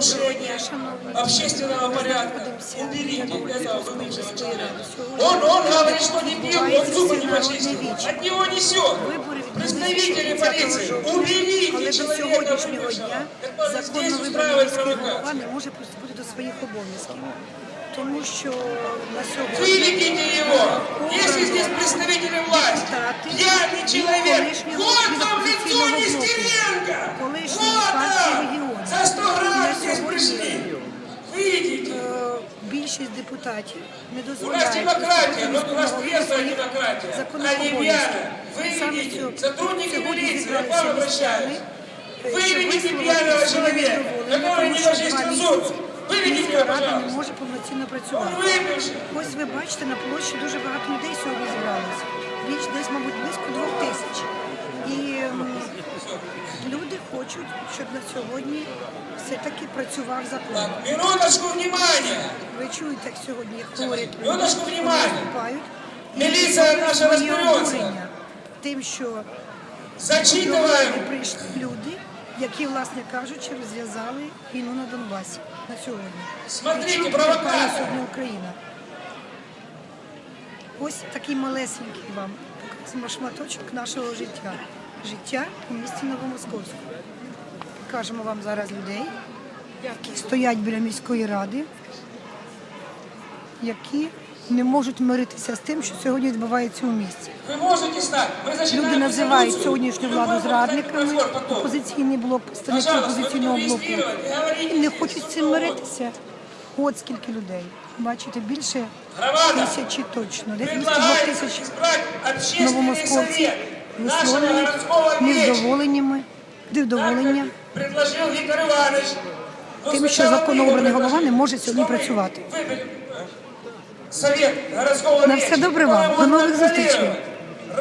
нарушение общественного порядка. Уберите этого бывшего человека. Он, он говорит, что не пил, он зубы не почистил. От него несет. Вибори Представители відбулися 30 полиции, жовтня, але уберите до человека сьогоднішнього бывшего. дня Так можно законно здесь вибраний устраивать міський голова провокацию. не може приступити до своїх обов'язків. Тому що на сьогодні Выведите его! Если здесь представители власти, пьяный человек, більшість депутатів не У дозволяє нас демократия, приступити но у нас до трезвая своїх демократия, законних а не обов'язків. пьяная. Саме Выведите! цього- Сотрудники сьогодні милиции, я к зібралися вам обращаюсь. містяни, е, щоб Выведите висловити пьяного своє человека, невдоволення, который тому не що почистил два зубы. місяці Выведите міська его, рада не пожалуйста. може повноцінно Он працювати. выпивший. Ось ви бачите, на площі дуже багато людей хочуть, щоб на сьогодні все-таки працював закон. Минуточку внимания! Ви чуєте, як сьогодні люди, Минуточку внимания. Міліція наша розбереться. Тим, що Зачитываем прийшли люди, які, власне кажучи, розв'язали війну на Донбасі на сьогодні. Смотрите, провокатор. сьогодні Україна. Ось такий малесенький вам шматочок нашого життя Життя у місті Новомосковську. Кажемо вам зараз людей, які стоять біля міської ради, які не можуть миритися з тим, що сьогодні відбувається у місті. Вы можете стать. Мы зачитаем Люди називають резолюцию. сьогоднішню Любой владу зрадниками, разговор потом. опозиційний блок, представники Пожалуйста, опозиційного ви блоку. реєструвати, говоріть. І не хочуть з цим миритися. От скільки людей. Бачите, більше Громада. тисячі точно. Десь близько двох Предлагаю тисяч избрать общественный новомосковців совет нашего висловлюють городского вечера. невдоволеннями, Так, невдоволення как предложил Виктор Иванович. Но тим, що сначала законно вы его обраний голова не предложили. може сьогодні Что мы працювати. выберем? Совет городского На все вечера, добре который вам. До будет нових контролировать. зустрічей.